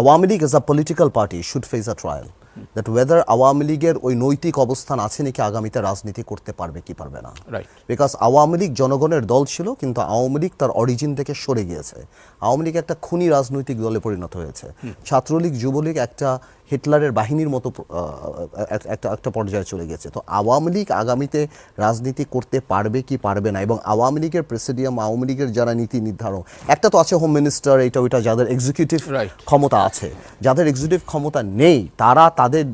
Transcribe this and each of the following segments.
Awami League as a political party should face a trial that whether Awami লীগের ওই নৈতিক অবস্থান আছে নাকি আগামীতে রাজনীতি করতে পারবে কি পারবে না। বিকজ আওয়ামী লীগ জনগণের দল ছিল কিন্তু আওয়ামী লীগ তার অরিজিন থেকে সরে গিয়েছে। আওয়ামী লীগ একটা খুনি রাজনৈতিক দলে পরিণত হয়েছে। ছাত্রলীগ যুবলীগ একটা হিটলারের বাহিনীর মতো একটা একটা পর্যায়ে চলে গেছে। তো আওয়ামী লীগ আগামীতে রাজনীতি করতে পারবে কি পারবে না? এবং আওয়ামী লীগের প্রেসিডিয়াম আওয়ামী লীগের যারা নীতি নির্ধারণ একটা তো আছে হোম মিনিস্টার এটা ওইটা যাদের এক্সিকিউটিভ. ক্ষমতা আছে। যাদের এক্সিকিউটিভ ক্ষমতা নেই তারা তাদের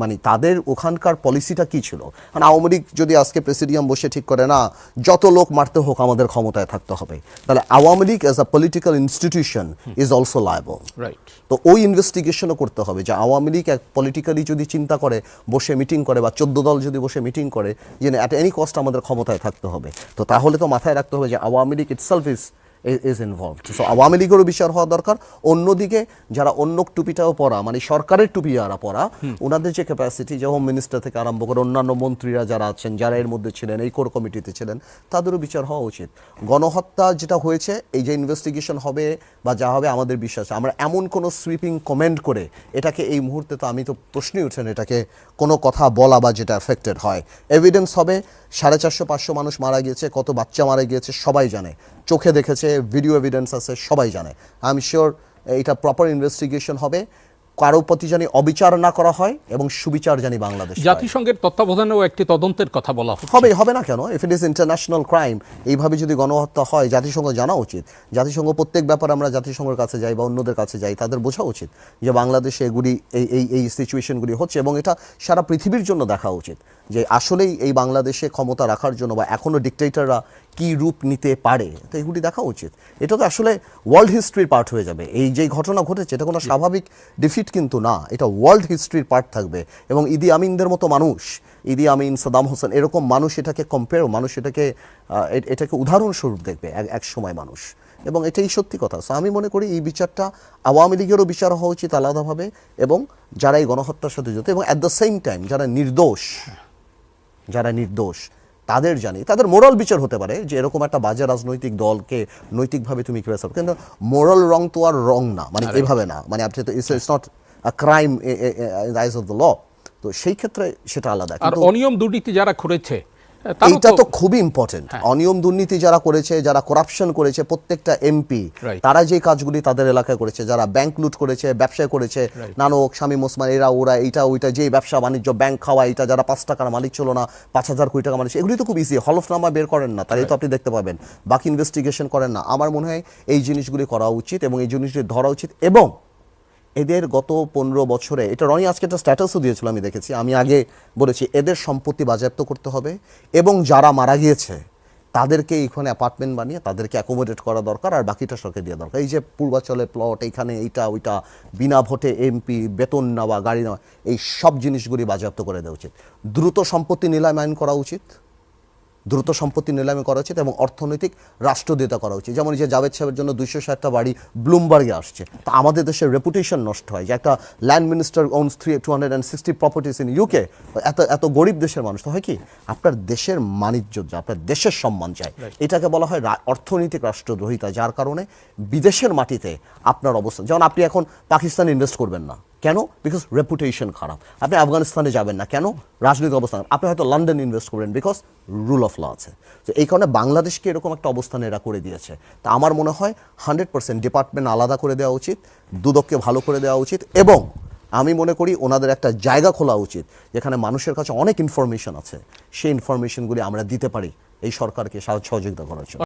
মানে তাদের ওখানকার পলিসিটা কি ছিল? মানে আওয়ামী লীগ যদি আজকে প্রেসিডিয়াম বসে ঠিক করে না যত লোক মারতে হোক আমাদের ক্ষমতায় থাকতে হবে। তাহলে Awami League as a political institution is also liable right তো ওই ইনভেস্টিগেশনও করতে হবে যে আওয়ামী লীগ এক পলিটিক্যালি যদি চিন্তা করে, বসে মিটিং করে বা চোদ্দ দল যদি বসে মিটিং করে যে অ্যাট এনি কস্ট আমাদের ক্ষমতায় থাকতে হবে। তো তাহলে তো মাথায় রাখতে হবে যে Awami League itself is is involve so Awami লীগেরও বিচার হওয়া দরকার। অন্যদিকে যারা অন্য টুপিটাও পরা মানে সরকারের টুপি যারা পরা ওনাদের যে ক্যাপাসিটি যে হোম মিনিস্টার থেকে আরম্ভ করে অন্যান্য মন্ত্রীরা যারা আছেন যারা এর মধ্যে ছিলেন এই কোর কমিটিতে ছিলেন তাদেরও বিচার হওয়া উচিত। গণহত্যা যেটা হয়েছে এই যে ইনভেস্টিগেশন হবে বা যা হবে আমাদের বিশ্বাস। আমরা এমন কোনো সুইপিং কমেন্ট করে এটাকে এই মুহূর্তে তো আমি তো প্রশ্নই উঠছেন এটাকে কোনো কথা বলা বা যেটা এফেক্টেড হয়। এভিডেন্স হবে সাড়ে চারশো পাঁচশো মানুষ মারা গিয়েছে কত বাচ্চা মারা গিয়েছে সবাই জানে। চোখে দেখেছে ভিডিও এভিডেন্স আছে সবাই জানে। আই এম শিওর এটা প্রপার ইনভেস্টিগেশন হবে। কারও প্রতি জানি অবিচার না করা হয় এবং সুবিচার জানি বাংলাদেশ জাতিসংঘের তত্ত্বাবধানেও একটি তদন্তের কথা বলা হবে হবে না কেন? If it is international crime এইভাবে যদি গণহত্যা হয় জাতিসংঘ জানা উচিত। জাতিসংঘ প্রত্যেক ব্যাপারে আমরা জাতিসংঘের কাছে যাই বা অন্যদের কাছে যাই তাদের বোঝা উচিত যে বাংলাদেশে এগুলি এই এই এই সিচুয়েশনগুলি হচ্ছে এবং এটা সারা পৃথিবীর জন্য দেখা উচিত। যে আসলেই এই বাংলাদেশে ক্ষমতা রাখার জন্য বা এখনও ডিকটেটররা কি রূপ নিতে পারে, তো এগুলি দেখা উচিত। এটা তো আসলে ওয়ার্ল্ড হিস্ট্রির পার্ট হয়ে যাবে। এই যে ঘটনা ঘটেছে, এটা কোনো স্বাভাবিক ডিফিট কিন্তু না। এটা ওয়ার্ল্ড হিস্ট্রির পার্ট থাকবে। এবং ইদি আমিনদের মতো মানুষ, ইদি আমিন, সাদাম হোসেন, এরকম মানুষ এটাকে কম্পেয়ার মানুষ এটাকে এটাকে উদাহরণস্বরূপ দেখবে এক- সময় মানুষ। এবং এটাই সত্যি কথা। সো আমি মনে করি এই বিচারটা আওয়ামী লীগেরও বিচার হওয়া উচিত আলাদাভাবে এবং যারা এই গণহত্যার সাথে যুক্ত এবং অ্যাট দ্য সেম টাইম যারা নির্দোষ যারা নির্দোষ তাদের জানি তাদের মোরাল বিচার হতে পারে যে এরকম একটা বাজে রাজনৈতিক দলকে নৈতিকভাবে তুমি কীভাবে সাপোর্ট কিন্তু মোরাল রং তো আর রং না মানে এভাবে না মানে আপনি তো it's not a crime eyes of the law তো সেই ক্ষেত্রে সেটা আলাদা আর অনিয়ম দুর্নীতি যারা করেছে এইটা তো খুবই ইম্পর্টেন্ট হ্যাঁ। অনিয়ম দুর্নীতি যারা করেছে যারা করাপশন করেছে প্রত্যেকটা এমপি তারা যে কাজগুলি তাদের এলাকায় করেছে যারা ব্যাংক লুট করেছে ব্যবসা করেছে নানক স্বামী মোসমান এরা ওরা এইটা ওইটা যে ব্যবসা বাণিজ্য ব্যাংক খাওয়া এটা যারা পাঁচ টাকার মালিক ছিল না পাঁচ হাজার কোটি টাকা মালিক এগুলি তো খুব ইজি হলফনামা বের করেন না তাহলে তো আপনি দেখতে পাবেন। বাকি ইনভেস্টিগেশন করেন না। আমার মনে হয় এই জিনিসগুলি করা উচিত এবং এই জিনিসগুলি ধরা উচিত এবং এদের গত পনেরো বছরে, এটা রনি আজকে একটা স্ট্যাটাসও দিয়েছিল, আমি দেখেছি। আমি আগে বলেছি, এদের সম্পত্তি বাজেয়াপ্ত করতে হবে এবং যারা মারা গিয়েছে, তাদেরকে এইখানে অ্যাপার্টমেন্ট বানিয়ে তাদেরকে অ্যাকোমোডেট করা দরকার আর বাকিটা সরকার দেওয়া দরকার। এই যে পূর্বাচলে প্লট এইখানে এইটা, ওইটা, বিনা ভোটে এমপি বেতন নেওয়া, গাড়ি নেওয়া, এই সব জিনিসগুলি বাজেয়াপ্ত করে দেওয়া উচিত। দ্রুত সম্পত্তি নিলাম আইন করা উচিত। দ্রুত সম্পত্তি নিলামে করা উচিত এবং অর্থনৈতিক রাষ্ট্রদিতা করা উচিত। যেমন এই যে জাভেদ সাহেবের জন্য দুইশো ষাটটা বাড়ি ব্লুমবার্গে আসছে তা আমাদের দেশের রেপুটেশন নষ্ট হয়। যে একটা land minister owns three two hundred and sixty properties in UK এত এত গরিব দেশের মানুষ তো হয় কি? আপনার দেশের মানিজ্য আপনার দেশের সম্মান চায় এটাকে বলা হয় অর্থনৈতিক রাষ্ট্রদ্রোহিতা যার কারণে বিদেশের মাটিতে আপনার অবস্থান যেমন আপনি এখন পাকিস্তানে ইনভেস্ট করবেন না। কেন? বিকজ রেপুটেশন খারাপ। আপনি আফগানিস্তানে যাবেন না। কেন? রাজনৈতিক অবস্থান আপনি হয়তো লন্ডন ইনভেস্ট করবেন বিকজ রুল অফ ল আছে। তো এই কারণে বাংলাদেশকে এরকম একটা অবস্থানে এরা করে দিয়েছে। তা আমার মনে হয় হান্ড্রেড পার্সেন্ট ডিপার্টমেন্ট আলাদা করে দেওয়া উচিত, দুদককে ভালো করে দেওয়া উচিত এবং আমি মনে করি ওনাদের একটা জায়গা খোলা উচিত, যেখানে মানুষের কাছে অনেক ইনফরমেশন আছে। সেই ইনফরমেশনগুলি আমরা দিতে পারি এই সরকারকে সহযোগিতা করার জন্য।